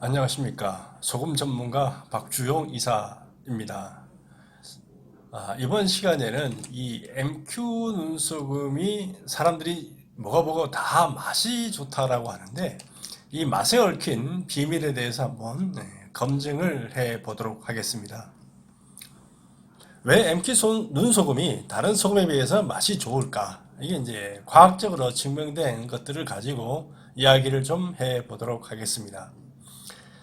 안녕하십니까. 소금 전문가 박주용 이사입니다. 아, 이번 시간에는 이 MQ 눈소금이 사람들이 먹어보고 다 맛이 좋다라고 하는데 이 맛에 얽힌 비밀에 대해서 한번 네, 검증을 해 보도록 하겠습니다. 왜 MQ 손- 눈소금이 다른 소금에 비해서 맛이 좋을까? 이게 이제 과학적으로 증명된 것들을 가지고 이야기를 좀 해 보도록 하겠습니다.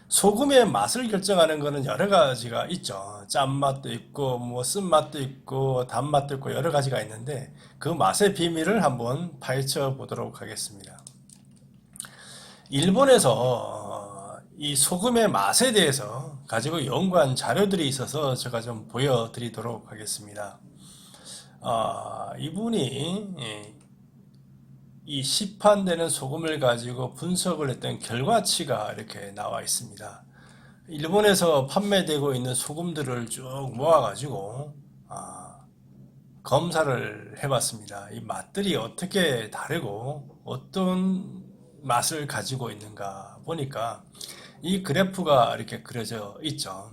소금의 맛을 결정하는 것은 여러 가지가 있죠. 짠맛도 있고, 뭐, 쓴맛도 있고, 단맛도 있고, 여러 가지가 있는데, 그 맛의 비밀을 한번 파헤쳐 보도록 하겠습니다. 일본에서 이 소금의 맛에 대해서 가지고 연구한 자료들이 있어서 제가 좀 보여드리도록 하겠습니다. 아, 이분이 예, 이 시판되는 소금을 가지고 분석을 했던 결과치가 이렇게 나와 있습니다. 일본에서 판매되고 있는 소금들을 쭉 모아가지고 아, 검사를 해봤습니다. 이 맛들이 어떻게 다르고 어떤 맛을 가지고 있는가 보니까 이 그래프가 이렇게 그려져 있죠.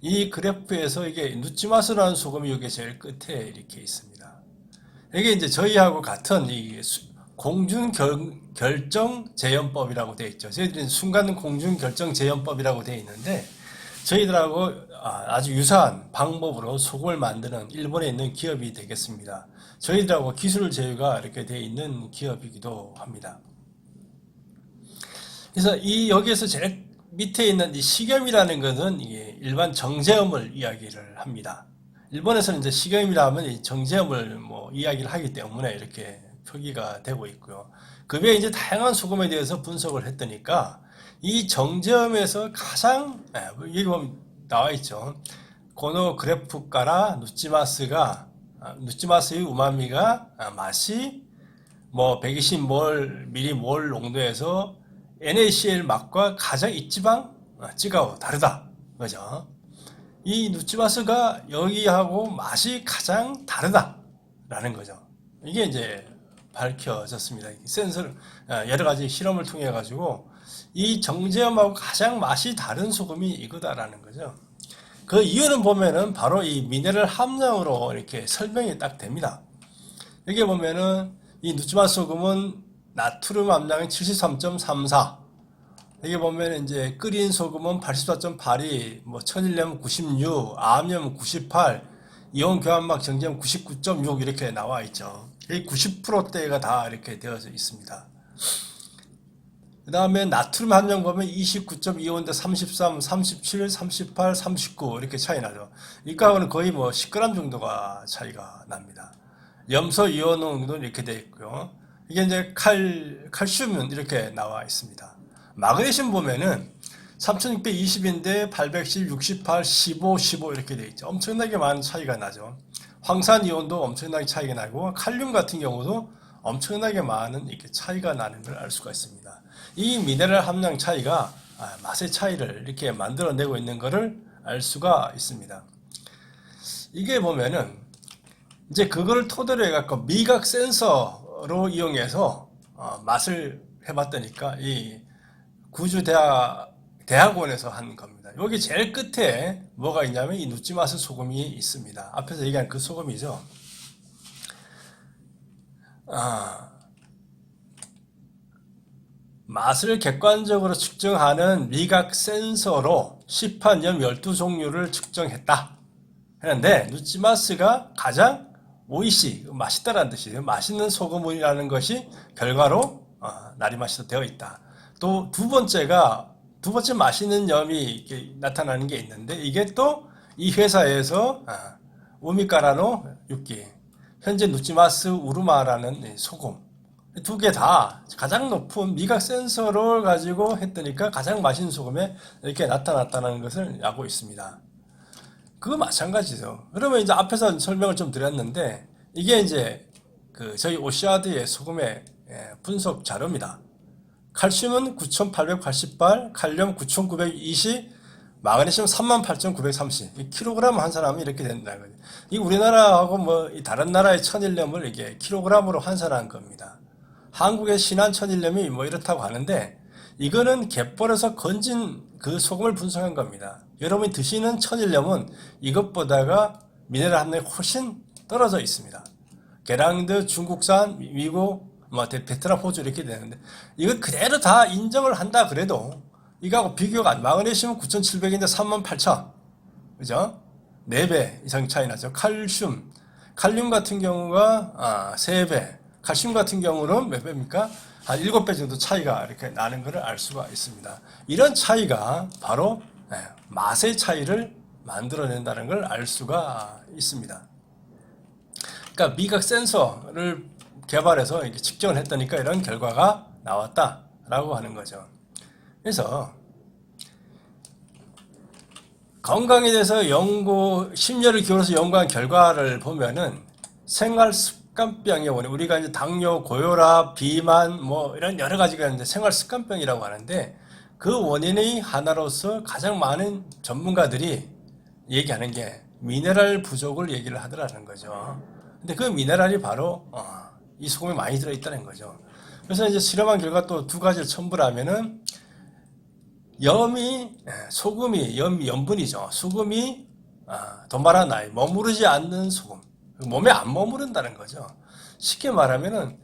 이 그래프에서 이게 누찌마스라는 소금이 여기 제일 끝에 이렇게 있습니다. 이게 이제 저희하고 같은 이 수- 공중 결, 결정 재현법이라고 되어 있죠. 저희들은 순간 공중 결정 재현법이라고 되어 있는데 저희들하고 아, 아주 유사한 방법으로 소금을 만드는 일본에 있는 기업이 되겠습니다. 저희들하고 기술 제휴가 이렇게 되어 있는 기업이기도 합니다. 그래서 이 여기에서 제일 밑에 있는 이 식염이라는 것은 일반 정제염을 이야기를 합니다. 일본에서는 이제 식염이라 하면 이 정제염을 뭐 이야기를 하기 때문에 이렇게 표기가 되고 있고요. 그 외에 이제 다양한 소금에 대해서 분석을 했더니까 이 정제염에서 가장 예, 여기 보면 나와 있죠. 고노 그래프가라 누찌마스가 아, 누찌마스의 우마미가 아, 맛이 뭐 120몰 미리 몰 농도에서 NaCl 맛과 가장 입지방 아, 찌가오 다르다. 그죠? 이 누찌마스가 여기하고 맛이 가장 다르다라는 거죠. 이게 이제 밝혀졌습니다. 센서를 아, 여러 가지 실험을 통해 가지고 이 정제염하고 가장 맛이 다른 소금이 이거다라는 거죠. 그 이유는 보면은 바로 이 미네랄 함량으로 이렇게 설명이 딱 됩니다. 여기 보면은 이 누치마 소금은 나트륨 함량이 73.34. 여기 보면 이제 끓인 소금은 84.8이 뭐 천일염 96, 암염 98, 이온 교환막 정제염 99.6 이렇게 나와 있죠. 이 90%대가 다 이렇게 되어져 있습니다. 그 다음에 나트륨 함량 보면 29.25인데 33, 37, 38, 39 이렇게 차이 나죠. 이거하고는 거의 뭐 10g 정도가 차이가 납니다. 염소 이온 농도는 이렇게 되어 있고요. 이게 이제 칼, 칼슘은 이렇게 나와 있습니다. 마그네슘 보면은 3620인데 810, 68, 15, 15 이렇게 되어 있죠. 엄청나게 많은 차이가 나죠. 황산 이온도 엄청나게 차이가 나고 칼륨 같은 경우도 엄청나게 많은 이렇게 차이가 나는 걸 알 수가 있습니다. 이 미네랄 함량 차이가 아, 맛의 차이를 이렇게 만들어내고 있는 것을 알 수가 있습니다. 이게 보면은 이제 그거를 토대로 해갖고 미각 센서로 이용해서 어, 맛을 해봤더니까 이 구주 대학 대학원에서 한 겁니다. 여기 제일 끝에 뭐가 있냐면 이 누찌마스 소금이 있습니다. 앞에서 얘기한 그 소금이죠. 아, 맛을 객관적으로 측정하는 미각 센서로 시판염 12종류를 측정했다. 했는데 누찌마스가 가장 오이시 맛있다라는 뜻이에요. 맛있는 소금이라는 것이 결과로 어, 나리맛이 되어 있다. 또 두 번째가 두 번째 맛있는 염이 이렇게 나타나는 게 있는데 이게 또 이 회사에서 아, 우미카라노 육기 현재 누찌마스 우르마라는 이 소금 두 개 다 가장 높은 미각 센서를 가지고 했더니까 가장 맛있는 소금에 이렇게 나타났다는 것을 알고 있습니다. 그거 마찬가지죠. 그러면 이제 앞에서 설명을 좀 드렸는데 이게 이제 그 저희 오시아드의 소금의 예, 분석 자료입니다. 칼슘은 9,888, 칼륨 9,920, 마그네슘 38,930. 킬로그램 한 사람이 이렇게 거죠. 이 우리나라하고 뭐이 다른 나라의 천일염을 이게 킬로그램으로 환산한 겁니다. 한국의 신한 천일염이 뭐 이렇다고 하는데 이거는 갯벌에서 건진 그 소금을 분석한 겁니다. 여러분이 드시는 천일염은 이것보다가 미네랄 함량이 훨씬 떨어져 있습니다. 게랑드, 중국산, 미국, 뭐 데- 베트남, 호주 이렇게 되는데 이거 그대로 다 인정을 한다 그래도 이거하고 비교가 안 마그네슘은 9,700인데 38,000 그죠? 4배 이상 차이 나죠. 칼슘 칼륨 같은 경우가 아, 3배 칼슘 같은 경우는 몇 배입니까? 한 7배 정도 차이가 이렇게 나는 것을 알 수가 있습니다. 이런 차이가 바로 예, 맛의 차이를 만들어낸다는 걸 알 수가 있습니다. 그러니까 미각 센서를 개발해서 이렇게 측정을 했다니까 이런 결과가 나왔다라고 하는 거죠. 그래서 건강에 대해서 연구, 심려를 기울여서 연구한 결과를 보면은 생활 습관병의 원인, 우리가 이제 당뇨, 고혈압, 비만, 뭐 이런 여러 가지가 있는데 생활 습관병이라고 하는데 그 원인의 하나로서 가장 많은 전문가들이 얘기하는 게 미네랄 부족을 얘기를 하더라는 거죠. 근데 그 미네랄이 바로 어, 이 소금에 많이 들어있다는 거죠. 그래서 이제 실험한 결과 또 두 가지를 첨부를 하면은 염이 예, 소금이 염 염분이죠. 소금이 아, 돈바라 나이 머무르지 않는 소금 몸에 안 머무른다는 거죠. 쉽게 말하면은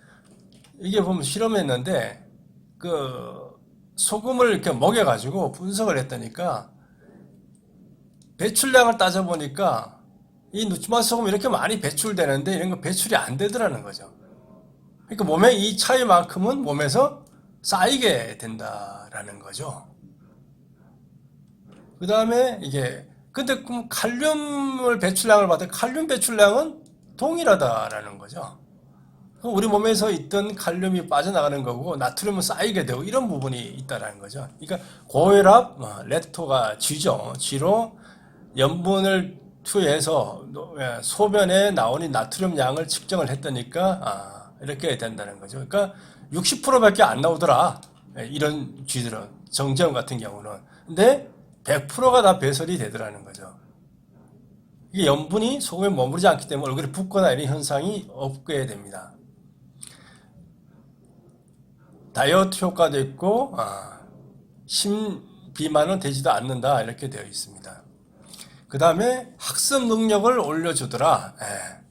이게 보면 실험했는데 그 소금을 이렇게 먹여 가지고 분석을 했다니까 배출량을 따져 보니까 이 누추마 소금 이렇게 많이 배출되는데 이런 거 배출이 안 되더라는 거죠. 그러니까 몸에 이 차이만큼은 몸에서 쌓이게 된다라는 거죠. 그 다음에 이게 근데 그럼 칼륨을 배출량을 봤더니 칼륨 배출량은 동일하다라는 거죠. 우리 몸에서 있던 칼륨이 빠져나가는 거고 나트륨은 쌓이게 되고 이런 부분이 있다라는 거죠. 그러니까 고혈압, 어, 레토가 쥐죠. 쥐로 염분을 투여해서 노- 예, 소변에 나오는 나트륨 양을 측정을 했다니까 아, 이렇게 된다는 거죠. 그러니까 60%밖에 안 나오더라. 예, 이런 쥐들은 정제염 같은 경우는. 근데 100%가 다 배설이 되더라는 거죠. 이게 염분이 소금에 머무르지 않기 때문에 얼굴에 붓거나 이런 현상이 없게 됩니다. 다이어트 효과도 있고 아, 심 비만은 되지도 않는다 이렇게 되어 있습니다. 그 다음에 학습 능력을 올려주더라. 예.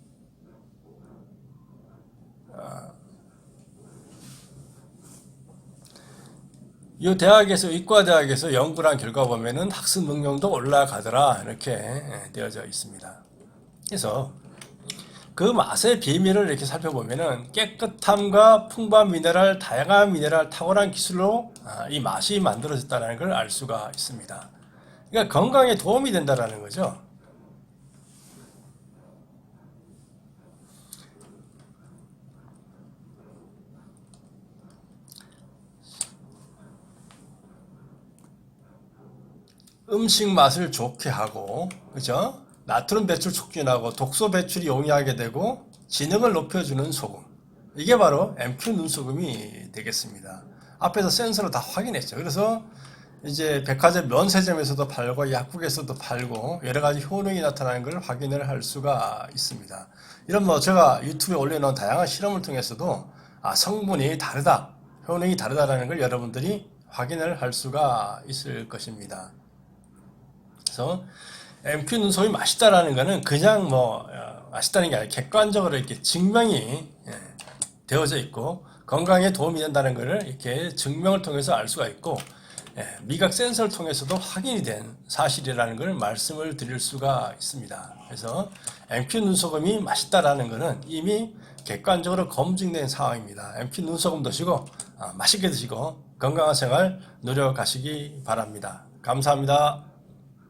이 대학에서 이과 대학에서 연구를 한 결과 보면은 학습 능력도 올라가더라 이렇게 예, 되어져 있습니다. 그래서 그 맛의 비밀을 이렇게 살펴보면은 깨끗함과 풍부한 미네랄, 다양한 미네랄, 탁월한 기술로 아, 이 맛이 만들어졌다는 걸 알 수가 있습니다. 그러니까 건강에 도움이 된다라는 거죠. 음식 맛을 좋게 하고, 그죠? 나트륨 배출 촉진하고 독소 배출이 용이하게 되고 지능을 높여주는 소금. 이게 바로 MQ 눈소금이 되겠습니다. 앞에서 센서로 다 확인했죠. 그래서 이제 백화점 면세점에서도 팔고 약국에서도 팔고 여러 가지 효능이 나타나는 걸 확인을 할 수가 있습니다. 이런 뭐 제가 유튜브에 올려놓은 다양한 실험을 통해서도 아, 성분이 다르다, 효능이 다르다라는 걸 여러분들이 확인을 할 수가 있을 것입니다. 그래서 MQ 눈썹이 맛있다라는 거는 그냥 뭐 어, 맛있다는 게 아니라 객관적으로 이렇게 증명이 예, 되어져 있고 건강에 도움이 된다는 것을 이렇게 증명을 통해서 알 수가 있고 예, 미각 센서를 통해서도 확인이 된 사실이라는 걸 말씀을 드릴 수가 있습니다. 그래서 MQ 눈소금이 맛있다라는 것은 이미 객관적으로 검증된 상황입니다. MQ 눈소금 드시고 아, 맛있게 드시고 건강한 생활 노력하시기 바랍니다. 감사합니다.